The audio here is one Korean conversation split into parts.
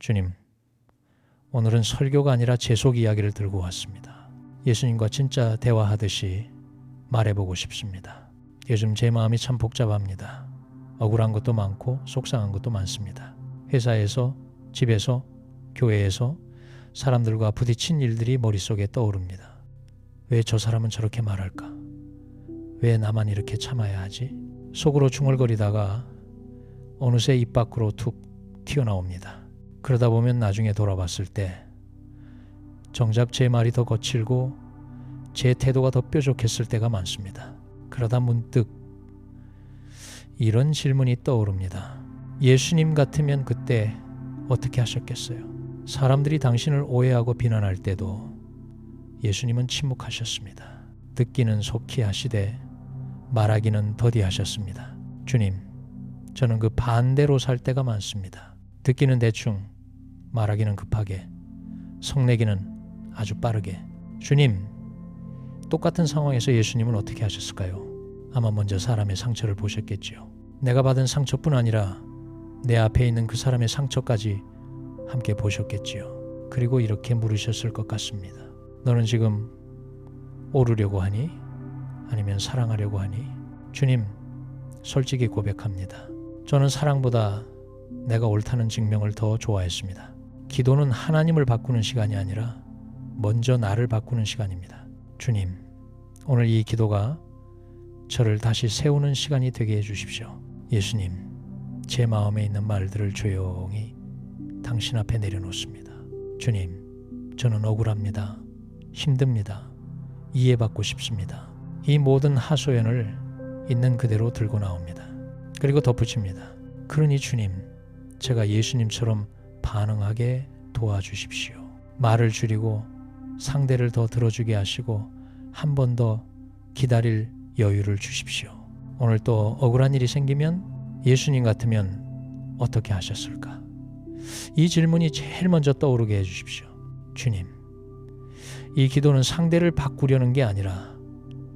주님, 오늘은 설교가 아니라 재속 이야기를 들고 왔습니다. 예수님과 진짜 대화하듯이 말해보고 싶습니다. 요즘 제 마음이 참 복잡합니다. 억울한 것도 많고 속상한 것도 많습니다. 회사에서, 집에서, 교회에서 사람들과 부딪힌 일들이 머릿속에 떠오릅니다. 왜 저 사람은 저렇게 말할까? 왜 나만 이렇게 참아야 하지? 속으로 중얼거리다가 어느새 입 밖으로 툭 튀어나옵니다. 그러다 보면 나중에 돌아봤을 때 정작 제 말이 더 거칠고 제 태도가 더 뾰족했을 때가 많습니다. 그러다 문득 이런 질문이 떠오릅니다. 예수님 같으면 그때 어떻게 하셨겠어요? 사람들이 당신을 오해하고 비난할 때도 예수님은 침묵하셨습니다. 듣기는 속히 하시되 말하기는 더디 하셨습니다. 주님, 저는 그 반대로 살 때가 많습니다. 듣기는 대충, 말하기는 급하게, 성내기는 아주 빠르게. 주님, 똑같은 상황에서 예수님은 어떻게 하셨을까요? 아마 먼저 사람의 상처를 보셨겠지요. 내가 받은 상처뿐 아니라 내 앞에 있는 그 사람의 상처까지 함께 보셨겠지요. 그리고 이렇게 물으셨을 것 같습니다. 너는 지금 오르려고 하니? 아니면 사랑하려고 하니? 주님, 솔직히 고백합니다. 저는 사랑보다 내가 옳다는 증명을 더 좋아했습니다. 기도는 하나님을 바꾸는 시간이 아니라 먼저 나를 바꾸는 시간입니다. 주님, 오늘 이 기도가 저를 다시 세우는 시간이 되게 해주십시오. 예수님, 제 마음에 있는 말들을 조용히 당신 앞에 내려놓습니다. 주님, 저는 억울합니다. 힘듭니다. 이해받고 싶습니다. 이 모든 하소연을 있는 그대로 들고 나옵니다. 그리고 덧붙입니다. 그러니 주님, 제가 예수님처럼 반응하게 도와주십시오. 말을 줄이고 상대를 더 들어주게 하시고 한 번 더 기다릴 여유를 주십시오. 오늘 또 억울한 일이 생기면 예수님 같으면 어떻게 하셨을까? 이 질문이 제일 먼저 떠오르게 해주십시오. 주님, 이 기도는 상대를 바꾸려는 게 아니라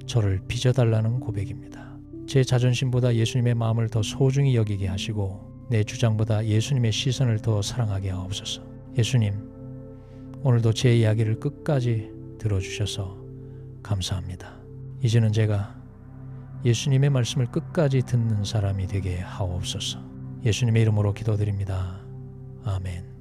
저를 빚어달라는 고백입니다. 제 자존심보다 예수님의 마음을 더 소중히 여기게 하시고 내 주장보다 예수님의 시선을 더 사랑하게 하옵소서. 예수님, 오늘도 제 이야기를 끝까지 들어주셔서 감사합니다. 이제는 제가 예수님의 말씀을 끝까지 듣는 사람이 되게 하옵소서. 예수님의 이름으로 기도드립니다. 아멘.